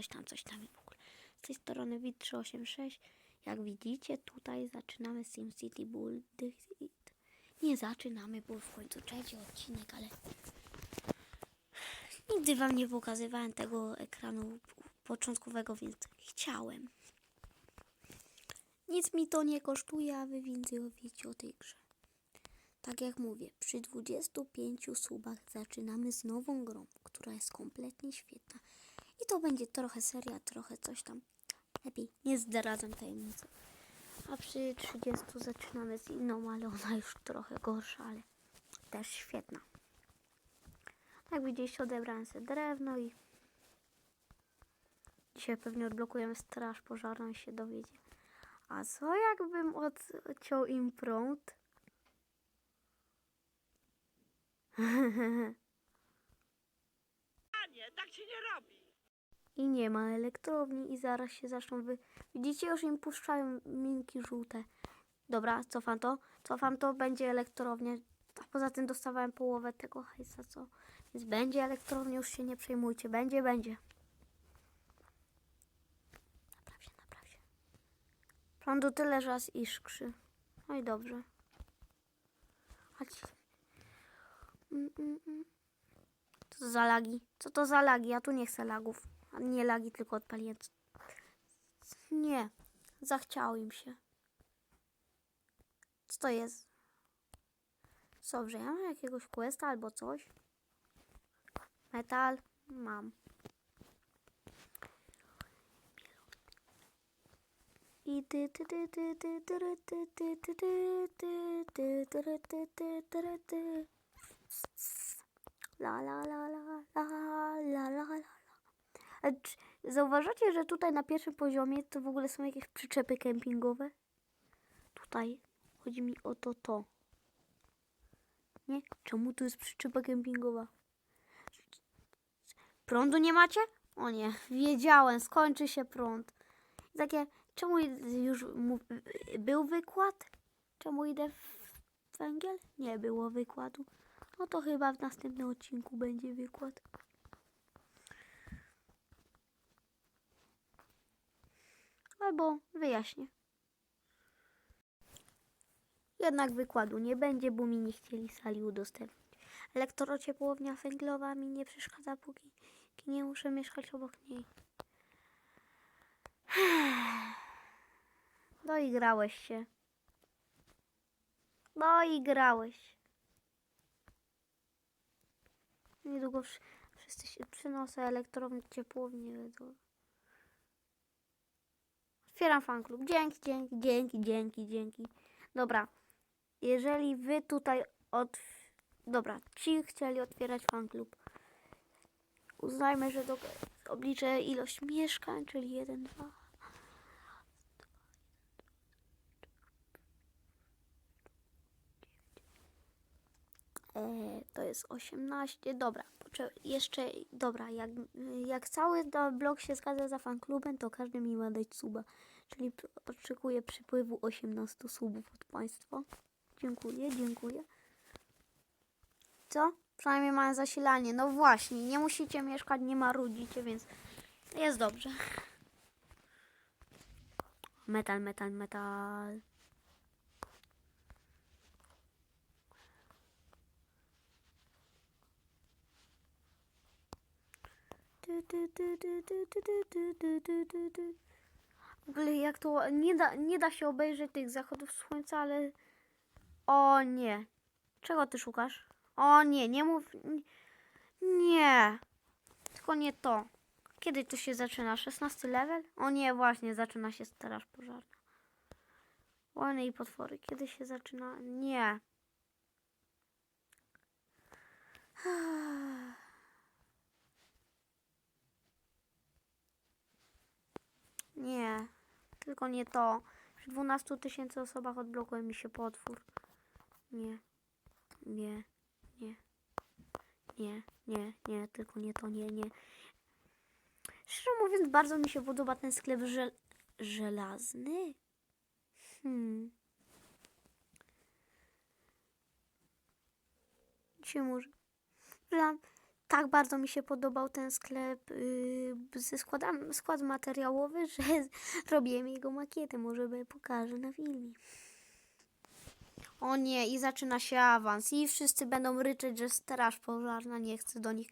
coś tam, coś tam i w ogóle. Z tej strony Wit 386. Jak widzicie, tutaj zaczynamy SimCity Build. Nie zaczynamy, bo w końcu trzeci odcinek, ale nigdy wam nie pokazywałem tego ekranu początkowego, więc chciałem. Nic mi to nie kosztuje, a wy więcej o tej grze. Tak jak mówię, przy 25 subach zaczynamy z nową grą, która jest kompletnie świetna. I to będzie trochę seria, trochę coś tam. Lepiej nie zdradzam tajemnicy. A przy 30 zaczynamy z inną, ale ona już trochę gorsza, ale też świetna. Jak widzieliście, odebrałem sobie drewno i dzisiaj pewnie odblokujemy straż pożarną i się dowiedzie. A co jakbym odciął im prąd? Panie, tak się nie robi. I nie ma elektrowni i zaraz się zaczną wy... Widzicie, już im puszczają minki żółte. Dobra, cofam to. Cofam to, będzie elektrownia. A poza tym dostawałem połowę tego hajsa, co? Więc będzie elektrownia, już się nie przejmujcie. Będzie, będzie. Napraw się, napraw się. Prądu tyle, że aż iskrzy. No i dobrze. Chodź. Mm, mm, mm. Co to za lagi? Co to za lagi? Ja tu nie chcę lagów. Nie lagi, tylko odpaliłem. Nie. Zachciało im się. Co to jest? Dobrze, ja mam jakiegoś questa albo coś. Metal? Mam. I ty ty ty ty ty ty ty ty ty ty ty ty ty ty ty ty Zauważacie, że tutaj na pierwszym poziomie to w ogóle są jakieś przyczepy kempingowe? Tutaj chodzi mi o to to. Nie? Czemu tu jest przyczepa kempingowa? Prądu nie macie? O nie, wiedziałem, skończy się prąd. Takie, czemu już był wykład? Czemu idę w węgiel? Nie było wykładu. No to chyba w następnym odcinku będzie wykład. Albo wyjaśnię. Jednak wykładu nie będzie, bo mi nie chcieli sali udostępnić. Elektrociepłownia węglowa mi nie przeszkadza, póki, nie muszę mieszkać obok niej. Doigrałeś się. Doigrałeś. Niedługo wsz- wszyscy się przynoszę elektrownię ciepłownię. Otwieram fanklub. Dzięki, dzięki, dzięki, dzięki, dzięki. Dobra. Jeżeli wy tutaj od... Dobra, ci chcieli otwierać fanklub. Uznajmy, że do... obliczę ilość mieszkań, czyli 1, 2... E, to jest 18. Dobra, poczę- jeszcze, dobra, jak, jak cały blok się zgadza za fanklubem, to każdy mi ma dać suba. Czyli oczekuję przypływu 18 subów od Państwa. Dziękuję, dziękuję. Co? Przynajmniej mają zasilanie. No właśnie, nie musicie mieszkać, nie marudzicie, więc jest dobrze. Metal, metal, metal. W ogóle jak to nie da, nie da się obejrzeć tych zachodów słońca, ale o nie. Czego ty szukasz? O nie, nie mów nie. Tylko nie to. Kiedy to się zaczyna? 16 level? O nie, właśnie zaczyna się straż pożarna. Wojny i potwory. Kiedy się zaczyna? Nie, tylko nie to. Przy 12 tysięcy osobach odblokuje mi się potwór. Nie, nie, nie, nie, nie, nie, tylko nie to, nie, nie. Szczerze mówiąc, bardzo mi się podoba ten sklep żel żelazny. Hmm. Dzisiaj może. Tak bardzo mi się podobał ten sklep yy, ze składem, skład materiałowy, że robiłem jego makietę. Może by pokażę na filmie. O nie, i zaczyna się awans. I wszyscy będą ryczeć, że straż pożarna nie chce do nich.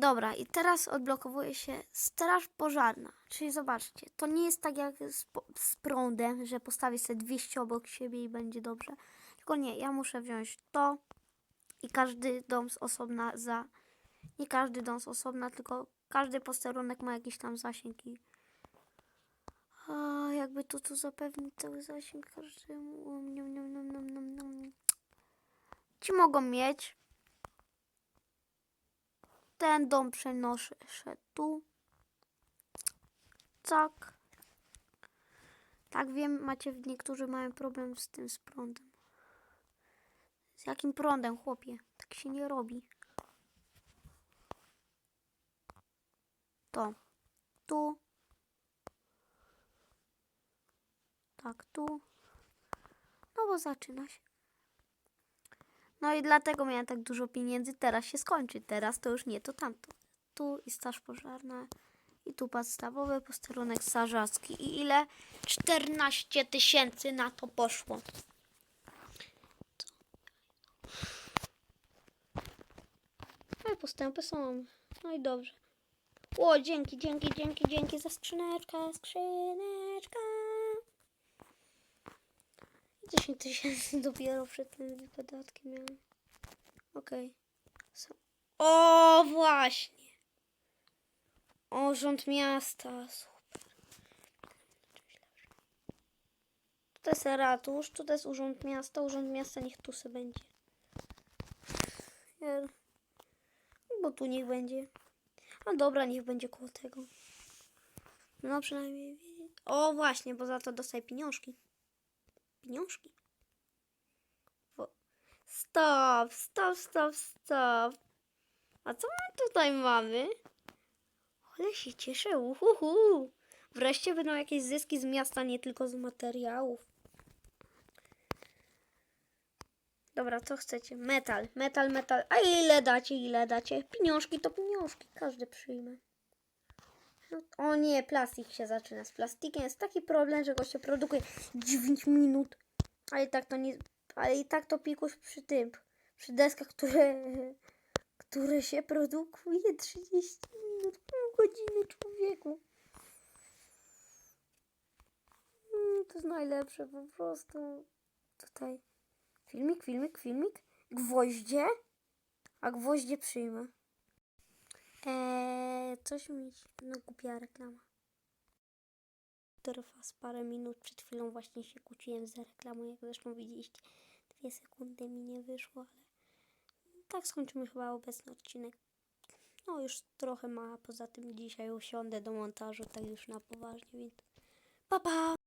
Dobra, i teraz odblokowuje się straż pożarna. Czyli zobaczcie, to nie jest tak jak z, z prądem, że postawię sobie 200 obok siebie i będzie dobrze. Tylko nie, ja muszę wziąć to i każdy dom z osobna za... Nie każdy dom z osobna, tylko każdy posterunek ma jakiś tam zasięg i... A, jakby to tu zapewnić cały zasięg każdemu. Niam, niam, niam, niam, niam, niam. Ci mogą mieć. Ten dom przenoszę tu. Tak. Tak wiem, macie, niektórzy mają problem z tym, z prądem. Z jakim prądem, chłopie? Tak się nie robi. To. Tu. Tak, tu. No bo zaczyna się. No i dlatego miałem tak dużo pieniędzy. Teraz się skończy. Teraz to już nie, to tamto. Tu i straż pożarna. I tu podstawowy posterunek strażacki. I ile? 14 tysięcy na to poszło. No i postępy są. No i dobrze. O, dzięki, dzięki, dzięki, dzięki za skrzyneczkę, skrzyneczka. 10 tysięcy dopiero przed tym podatkiem miałem. Okej. So- O, właśnie. O, miasta. Super. To jest ratusz, to jest urząd miasta. Urząd miasta niech tu se będzie. Bo tu niech będzie. No dobra, niech będzie koło tego. No przynajmniej. O, właśnie, bo za to dostaję pieniążki. Pieniążki. Bo... Stop, stop, stop, stop. A co my tutaj mamy? Ale się cieszę, uhuhu. Wreszcie będą jakieś zyski z miasta, nie tylko z materiałów. Dobra, co chcecie? Metal, metal, metal. A ile dacie, ile dacie? Pieniążki to pieniążki, każdy przyjmie. No, o nie, plastik się zaczyna. Z plastikiem jest taki problem, że go się produkuje 9 minut. Ale i tak to nie. Ale i tak to pikuś przy tym. Przy deskach, które. które się produkuje 30 minut, pół godziny człowieku. Mm, To jest najlepsze po prostu. Tutaj. Filmik, filmik, filmik. Gwoździe? A gwoździe przyjmę. Eee, coś mi... No głupia reklama. Trwa z parę minut. Przed chwilą właśnie się kłóciłem za reklamą, jak zresztą widzieliście. Dwie sekundy mi nie wyszło, ale tak skończymy chyba obecny odcinek. No już trochę ma, poza tym dzisiaj usiądę do montażu, tak już na poważnie, więc pa pa!